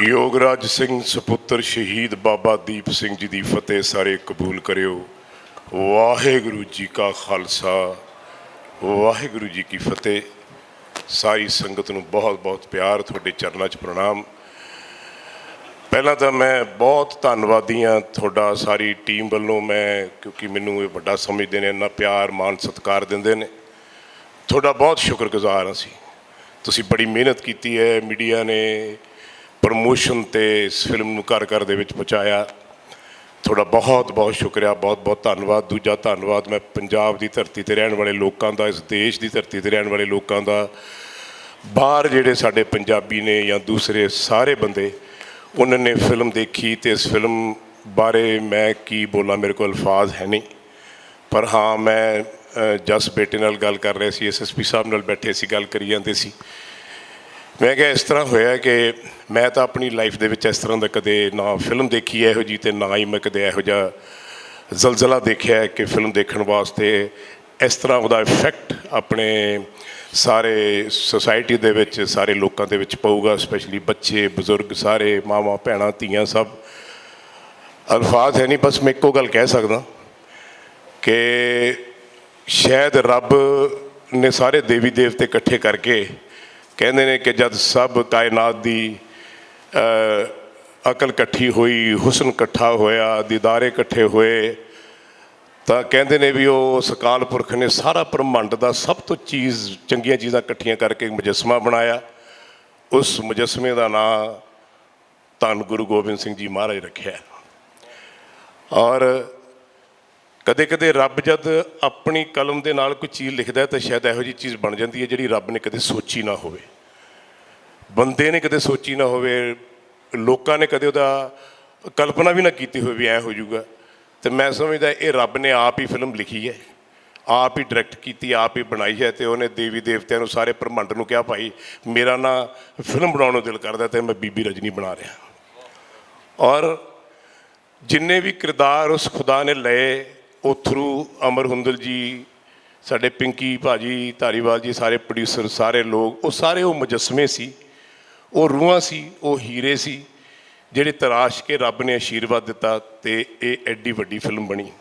ਯੋਗਰਾਜ ਸਿੰਘ ਸੁਪੁੱਤਰ ਸ਼ਹੀਦ ਬਾਬਾ ਦੀਪ ਸਿੰਘ ਜੀ ਦੀ ਫਤਿਹ ਸਾਰੇ ਕਬੂਲ ਕਰਿਓ। ਵਾਹਿਗੁਰੂ ਜੀ ਕਾ ਖਾਲਸਾ, ਵਾਹਿਗੁਰੂ ਜੀ ਕੀ ਫਤਿਹ। ਸਾਰੀ ਸੰਗਤ ਨੂੰ ਬਹੁਤ ਬਹੁਤ ਪਿਆਰ, ਤੁਹਾਡੇ ਚਰਨਾਂ 'ਚ ਪ੍ਰਣਾਮ। ਪਹਿਲਾਂ ਤਾਂ ਮੈਂ ਬਹੁਤ ਧੰਨਵਾਦੀ ਹਾਂ ਤੁਹਾਡਾ, ਸਾਰੀ ਟੀਮ ਵੱਲੋਂ ਮੈਂ, ਕਿਉਂਕਿ ਮੈਨੂੰ ਇਹ ਵੱਡਾ ਸਮਝਦੇ ਨੇ, ਇੰਨਾ ਪਿਆਰ, ਮਾਣ, ਸਤਿਕਾਰ ਦਿੰਦੇ ਨੇ। ਤੁਹਾਡਾ ਬਹੁਤ ਸ਼ੁਕਰਗੁਜ਼ਾਰ ਹਾਂ ਅਸੀਂ। ਤੁਸੀਂ ਬੜੀ ਮਿਹਨਤ ਕੀਤੀ ਹੈ, ਮੀਡੀਆ ਨੇ ਪ੍ਰਮੋਸ਼ਨ ਤੇ ਇਸ ਫਿਲਮ ਨੂੰ ਘਰ ਘਰ ਦੇ ਵਿੱਚ ਪਹੁੰਚਾਇਆ। ਤੁਹਾਡਾ ਬਹੁਤ ਬਹੁਤ ਸ਼ੁਕਰੀਆ, ਬਹੁਤ ਬਹੁਤ ਧੰਨਵਾਦ। ਦੂਜਾ ਧੰਨਵਾਦ, ਮੈਂ ਪੰਜਾਬ ਦੀ ਧਰਤੀ ਤੇ ਰਹਿਣ ਵਾਲੇ ਲੋਕਾਂ ਦਾ, ਇਸ ਦੇਸ਼ ਦੀ ਧਰਤੀ ਤੇ ਰਹਿਣ ਵਾਲੇ ਲੋਕਾਂ ਦਾ। ਬਾਹਰ ਜਿਹੜੇ ਸਾਡੇ ਪੰਜਾਬੀ ਨੇ ਜਾਂ ਦੂਸਰੇ ਸਾਰੇ ਬੰਦੇ, ਉਹਨਾਂ ਨੇ ਫਿਲਮ ਦੇਖੀ ਤੇ ਇਸ ਫਿਲਮ ਬਾਰੇ ਮੈਂ ਕੀ ਬੋਲਾਂ, ਮੇਰੇ ਕੋਲ ਅਲਫਾਜ਼ ਹੈ ਨਹੀਂ। ਪਰ ਹਾਂ, ਮੈਂ ਜਸ ਬੇਟੇ ਨਾਲ ਗੱਲ ਕਰ ਰਿਹਾ ਸੀ ਐਸਐਸਪੀ ਸਾਹਿਬ ਨਾਲ ਬੈਠੇ ਸੀ, ਗੱਲ ਕਰੀ ਜਾਂਦੇ ਸੀ। ਮੈਂ ਕਿਹਾ ਇਸ ਤਰ੍ਹਾਂ ਹੋਇਆ ਕਿ ਮੈਂ ਤਾਂ ਆਪਣੀ ਲਾਈਫ ਦੇ ਵਿੱਚ ਇਸ ਤਰ੍ਹਾਂ ਦਾ ਕਦੇ ਨਾ ਫਿਲਮ ਦੇਖੀ ਹੈ ਇਹੋ ਜੀ ਤੇ ਨਾ ਹੀ ਮੈਂ ਕਦੇ ਇਹੋ ਜਿਹਾ ਜ਼ਲਜ਼ਲਾ ਦੇਖਿਆ ਕਿ ਫਿਲਮ ਦੇਖਣ ਵਾਸਤੇ ਇਸ ਤਰ੍ਹਾਂ ਉਹਦਾ ਇਫੈਕਟ ਆਪਣੇ ਸਾਰੇ ਸੁਸਾਇਟੀ ਦੇ ਵਿੱਚ, ਸਾਰੇ ਲੋਕਾਂ ਦੇ ਵਿੱਚ ਪਊਗਾ ਸਪੈਸ਼ਲੀ ਬੱਚੇ, ਬਜ਼ੁਰਗ, ਸਾਰੇ ਮਾਵਾਂ, ਭੈਣਾਂ, ਧੀਆਂ, ਸਭ। ਅਲਫਾਜ਼ ਹੈ ਨਹੀਂ, ਬਸ ਮੈਂ ਇੱਕੋ ਗੱਲ ਕਹਿ ਸਕਦਾ ਕਿ ਸ਼ਾਇਦ ਰੱਬ ਨੇ ਸਾਰੇ ਦੇਵੀ ਦੇਵਤੇ ਇਕੱਠੇ ਕਰਕੇ ਕਹਿੰਦੇ ਨੇ ਕਿ ਜਦ ਸਭ ਕਾਇਨਾਤ ਦੀ ਅਕਲ ਇਕੱਠੀ ਹੋਈ, ਹੁਸਨ ਇਕੱਠਾ ਹੋਇਆ, ਦੀਦਾਰੇ ਇਕੱਠੇ ਹੋਏ, ਤਾਂ ਕਹਿੰਦੇ ਨੇ ਵੀ ਉਹ ਸਕਾਲ ਪੁਰਖ ਨੇ ਸਾਰਾ ਬ੍ਰਹਮੰਡ ਦਾ ਸਭ ਤੋਂ ਚੀਜ਼, ਚੰਗੀਆਂ ਚੀਜ਼ਾਂ ਇਕੱਠੀਆਂ ਕਰਕੇ ਮੁਜਸਮਾ ਬਣਾਇਆ। ਉਸ ਮੁਜਸਮੇ ਦਾ ਨਾਂ ਧੰਨ ਗੁਰੂ ਗੋਬਿੰਦ ਸਿੰਘ ਜੀ ਮਹਾਰਾਜ ਰੱਖਿਆ। ਔਰ ਕਦੇ ਕਦੇ ਰੱਬ ਜਦ ਆਪਣੀ ਕਲਮ ਦੇ ਨਾਲ ਕੋਈ ਚੀਜ਼ ਲਿਖਦਾ ਤਾਂ ਸ਼ਾਇਦ ਇਹੋ ਜਿਹੀ ਚੀਜ਼ ਬਣ ਜਾਂਦੀ ਹੈ ਜਿਹੜੀ ਰੱਬ ਨੇ ਕਦੇ ਸੋਚੀ ਨਾ ਹੋਵੇ। ਬੰਦੇ ਨੇ ਕਦੇ ਸੋਚੀ ਨਾ ਹੋਵੇ, ਲੋਕਾਂ ਨੇ ਕਦੇ ਉਹਦਾ ਕਲਪਨਾ ਵੀ ਨਾ ਕੀਤੀ ਹੋਵੇ ਵੀ ਐ ਹੋ ਜਾਊਗਾ। ਤੇ ਮੈਂ ਸਮਝਦਾ ਇਹ ਰੱਬ ਨੇ ਆਪ ਹੀ ਫਿਲਮ ਲਿਖੀ ਹੈ। ਆਪ ਹੀ ਡਾਇਰੈਕਟ ਕੀਤੀ, ਆਪ ਹੀ ਬਣਾਈ ਹੈ ਤੇ ਉਹਨੇ ਦੇਵੀ ਦੇਵਤਿਆਂ ਨੂੰ ਸਾਰੇ ਬ੍ਰਹਮੰਡ ਨੂੰ ਕਿਹਾ, ਭਾਈ, ਮੇਰਾ ਨਾ ਫਿਲਮ ਬਣਾਉਣ ਨੂੰ ਦਿਲ ਕਰਦਾ ਤੇ ਮੈਂ ਬੀਬੀ ਰਜਨੀ ਬਣਾ ਰਿਹਾ ਔਰ ਜਿੰਨੇ ਵੀ ਕਿਰਦਾਰ ਉਸ ਖੁਦਾ ਨੇ ਲਏ ਉਹ ਥਰੂ ਅਮਰ ਹੁੰਦਲ ਜੀ, ਸਾਡੇ ਪਿੰਕੀ ਭਾਜੀ, ਧਾਰੀਵਾਲ ਜੀ, ਸਾਰੇ ਪ੍ਰੋਡਿਊਸਰ ਸਾਰੇ ਲੋਕ, ਉਹ ਸਾਰੇ ਉਹ ਮੁਜਸਮੇ ਸੀ। ਉਹ ਰੂਹਾਂ ਸੀ, ਉਹ ਹੀਰੇ ਸੀ, ਜਿਹੜੇ ਤਰਾਸ਼ ਕੇ ਰੱਬ ਨੇ ਆਸ਼ੀਰਵਾਦ ਦਿੱਤਾ ਤੇ ਇਹ ਐਡੀ ਵੱਡੀ ਫਿਲਮ ਬਣੀ।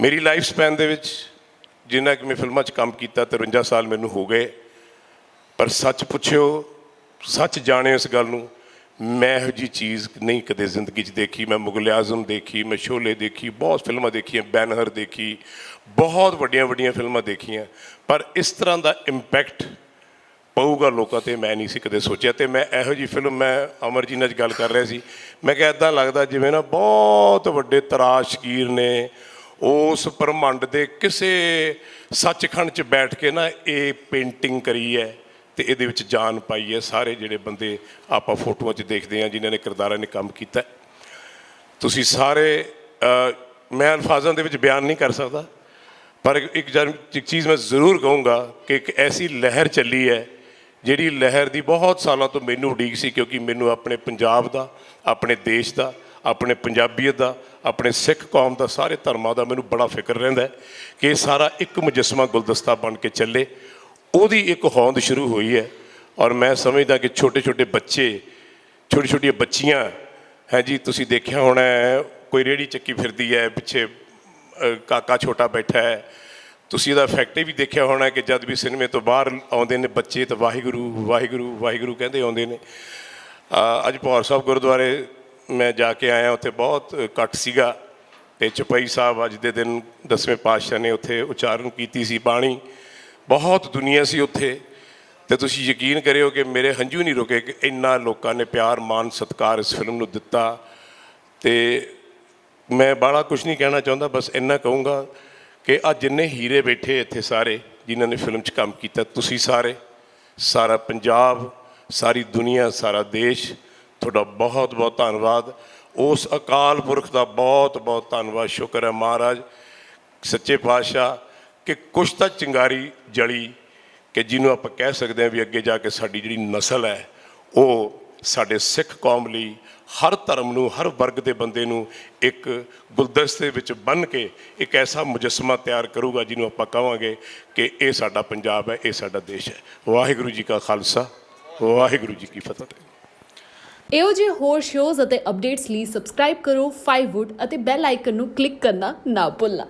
ਮੇਰੀ ਲਾਈਫ ਸਪੈਨ ਦੇ ਵਿੱਚ ਜਿੰਨਾ ਕਿ ਮੈਂ ਫਿਲਮਾਂ 'ਚ ਕੰਮ ਕੀਤਾ 53 ਸਾਲ ਮੈਨੂੰ ਹੋ ਗਏ। ਪਰ ਸੱਚ ਪੁੱਛਿਓ, ਸੱਚ ਜਾਣਿਓ ਇਸ ਗੱਲ ਨੂੰ ਮੈਂ ਇਹੋ ਜੀ ਚੀਜ਼ ਨਹੀਂ ਕਦੇ ਜ਼ਿੰਦਗੀ 'ਚ ਦੇਖੀ। ਮੈਂ ਮੁਗਲ ਆਜ਼ਮ ਦੇਖੀ, ਮੈਂ ਸ਼ੋਲੇ ਦੇਖੀ, ਬਹੁਤ ਫਿਲਮਾਂ ਦੇਖੀਆਂ ਬੈਨਹਰ ਦੇਖੀ, ਬਹੁਤ ਵੱਡੀਆਂ ਵੱਡੀਆਂ ਫਿਲਮਾਂ ਦੇਖੀਆਂ। ਪਰ ਇਸ ਤਰ੍ਹਾਂ ਦਾ ਇੰਪੈਕਟ ਪਊਗਾ ਲੋਕਾਂ ਤੇ ਮੈਂ ਨਹੀਂ ਸੀ ਕਦੇ ਸੋਚਿਆ ਤੇ ਮੈਂ ਇਹੋ ਜੀ ਫਿਲਮ ਮੈਂ ਅਮਰ ਜੀ ਨਾਲ ਗੱਲ ਕਰ ਰਿਹਾ ਸੀ। ਮੈਂ ਕਿਹਾ ਇਦਾਂ ਲੱਗਦਾ ਜਿਵੇਂ ਨਾ ਬਹੁਤ ਵੱਡੇ ਤਰਾਸ਼ਗੀਰ ਨੇ ਉਸ ਬ੍ਰਹਮੰਡ ਦੇ ਕਿਸੇ ਸੱਚਖੰਡ 'ਚ ਬੈਠ ਕੇ ਨਾ ਇਹ ਪੇਂਟਿੰਗ ਕਰੀ ਹੈ। ਤੇ ਇਹਦੇ ਵਿੱਚ ਜਾਨ ਪਾਈ ਹੈ ਸਾਰੇ ਜਿਹੜੇ ਬੰਦੇ ਆਪਾਂ ਫੋਟੋਆਂ 'ਚ ਦੇਖਦੇ ਆ ਜਿਨ੍ਹਾਂ ਨੇ ਕਿਰਦਾਰਾਂ ਨੇ ਕੰਮ ਕੀਤਾ ਤੁਸੀਂ ਸਾਰੇ ਮੈਂ ਅਲਫਾਜ਼ਾਂ ਦੇ ਵਿੱਚ ਬਿਆਨ ਨਹੀਂ ਕਰ ਸਕਦਾ, ਪਰ ਇੱਕ- ਇੱਕ ਚੀਜ਼ ਮੈਂ ਜ਼ਰੂਰ ਕਹੂੰਗਾ ਕਿ ਇੱਕ ਐਸੀ ਲਹਿਰ ਚੱਲੀ ਹੈ, ਜਿਹੜੀ ਲਹਿਰ ਦੀ ਬਹੁਤ ਸਾਲਾਂ ਤੋਂ ਮੈਨੂੰ ਉਡੀਕ ਸੀ, ਕਿਉਂਕਿ ਮੈਨੂੰ ਆਪਣੇ ਪੰਜਾਬ ਦਾ, ਆਪਣੇ ਦੇਸ਼ ਦਾ, ਆਪਣੇ ਪੰਜਾਬੀਅਤ ਦਾ, ਆਪਣੇ ਸਿੱਖ ਕੌਮ ਦਾ, ਸਾਰੇ ਧਰਮਾਂ ਦਾ ਮੈਨੂੰ ਬੜਾ ਫਿਕਰ ਰਹਿੰਦਾ ਕਿ ਇਹ ਸਾਰਾ ਇੱਕ ਮੁਜਸਮਾ ਗੁਲਦਸਤਾ ਬਣ ਕੇ ਚੱਲੇ। ਉਹਦੀ ਇੱਕ ਹੋਂਦ ਸ਼ੁਰੂ ਹੋਈ ਹੈ ਔਰ ਮੈਂ ਸਮਝਦਾ ਕਿ ਛੋਟੇ ਛੋਟੇ ਬੱਚੇ ਛੋਟੀ ਛੋਟੀਆਂ ਬੱਚੀਆਂ, ਹੈ ਜੀ, ਤੁਸੀਂ ਦੇਖਿਆ ਹੋਣਾ ਕੋਈ ਰੇੜੀ ਚੱਕੀ ਫਿਰਦੀ ਹੈ, ਪਿੱਛੇ ਕਾਕਾ ਛੋਟਾ ਬੈਠਾ ਹੈ। ਤੁਸੀਂ ਇਹਦਾ ਫੈਕਟ ਵੀ ਦੇਖਿਆ ਹੋਣਾ ਕਿ ਜਦ ਵੀ ਸਿਨੇਮੇ ਤੋਂ ਬਾਹਰ ਆਉਂਦੇ ਨੇ ਬੱਚੇ ਤਾਂ ਵਾਹਿਗੁਰੂ ਵਾਹਿਗੁਰੂ ਵਾਹਿਗੁਰੂ ਕਹਿੰਦੇ ਆਉਂਦੇ ਨੇ। ਅੱਜ ਪੌਰ ਸਾਹਿਬ ਗੁਰਦੁਆਰੇ ਮੈਂ ਜਾ ਕੇ ਆਇਆ, ਉੱਥੇ ਬਹੁਤ ਘੱਟ ਸੀਗਾ ਤੇ ਚਪਈ ਸਾਹਿਬ ਅੱਜ ਦੇ ਦਿਨ ਦਸਵੇਂ ਪਾਤਸ਼ਾਹ ਨੇ ਉੱਥੇ ਉਚਾਰਨ ਕੀਤੀ ਸੀ ਬਾਣੀ। ਬਹੁਤ ਦੁਨੀਆ ਸੀ ਉੱਥੇ, ਤੇ ਤੁਸੀਂ ਯਕੀਨ ਕਰਿਓ ਕਿ ਮੇਰੇ ਹੰਝੂ ਨਹੀਂ ਰੁਕੇ ਕਿ ਇੰਨਾ ਲੋਕਾਂ ਨੇ ਪਿਆਰ ਮਾਨ ਸਤਿਕਾਰ ਇਸ ਫਿਲਮ ਨੂੰ ਦਿੱਤਾ। ਤੇ ਮੈਂ ਬਾਹਲਾ ਕੁਝ ਨਹੀਂ ਕਹਿਣਾ ਚਾਹੁੰਦਾ, ਬਸ ਇੰਨਾ ਕਹੂੰਗਾ ਕਿ ਆ ਜਿੰਨੇ ਹੀਰੇ ਬੈਠੇ ਇੱਥੇ ਸਾਰੇ, ਜਿਨ੍ਹਾਂ ਨੇ ਫਿਲਮ 'ਚ ਕੰਮ ਕੀਤਾ, ਤੁਸੀਂ ਸਾਰੇ, ਸਾਰਾ ਪੰਜਾਬ, ਸਾਰੀ ਦੁਨੀਆ, ਸਾਰਾ ਦੇਸ਼, ਤੁਹਾਡਾ ਬਹੁਤ ਬਹੁਤ ਧੰਨਵਾਦ। ਉਸ ਅਕਾਲ ਪੁਰਖ ਦਾ ਬਹੁਤ ਬਹੁਤ ਧੰਨਵਾਦ, ਸ਼ੁਕਰ ਹੈ ਮਹਾਰਾਜ। ਸੱਚੇ ਪਾਤਸ਼ਾਹ ਕਿ ਕੁਛ ਤਾਂ ਚਿੰਗਾਰੀ ਜਲੀ ਕਿ ਜਿਹਨੂੰ ਆਪਾਂ ਕਹਿ ਸਕਦੇ ਹਾਂ ਵੀ ਅੱਗੇ ਜਾ ਕੇ ਸਾਡੀ ਜਿਹੜੀ ਨਸਲ ਹੈ, ਉਹ ਸਾਡੇ ਸਿੱਖ ਕੌਮ ਲਈ, ਹਰ ਧਰਮ ਨੂੰ, ਹਰ ਵਰਗ ਦੇ ਬੰਦੇ ਨੂੰ ਇੱਕ ਗੁਲਦਸਤੇ ਵਿੱਚ ਬੰਨ ਕੇ ਇੱਕ ਐਸਾ ਮੁਜਸਮਾ ਤਿਆਰ ਕਰੂਗਾ ਜਿਹਨੂੰ ਆਪਾਂ ਕਹਾਂਗੇ ਕਿ ਇਹ ਸਾਡਾ ਪੰਜਾਬ ਹੈ, ਇਹ ਸਾਡਾ ਦੇਸ਼ ਹੈ। ਵਾਹਿਗੁਰੂ ਜੀ ਕਾ ਖਾਲਸਾ, ਵਾਹਿਗੁਰੂ ਜੀ ਕੀ ਫਤਿਹ। ਇਹੋ ਜਿਹੇ ਹੋਰ ਸ਼ੋਜ਼ ਅਤੇ ਅਪਡੇਟਸ ਲਈ ਸਬਸਕ੍ਰਾਈਬ ਕਰੋ 5wood ਅਤੇ ਬੈਲ ਆਈਕਨ ਨੂੰ ਕਲਿੱਕ ਕਰਨਾ ਨਾ ਭੁੱਲਣਾ।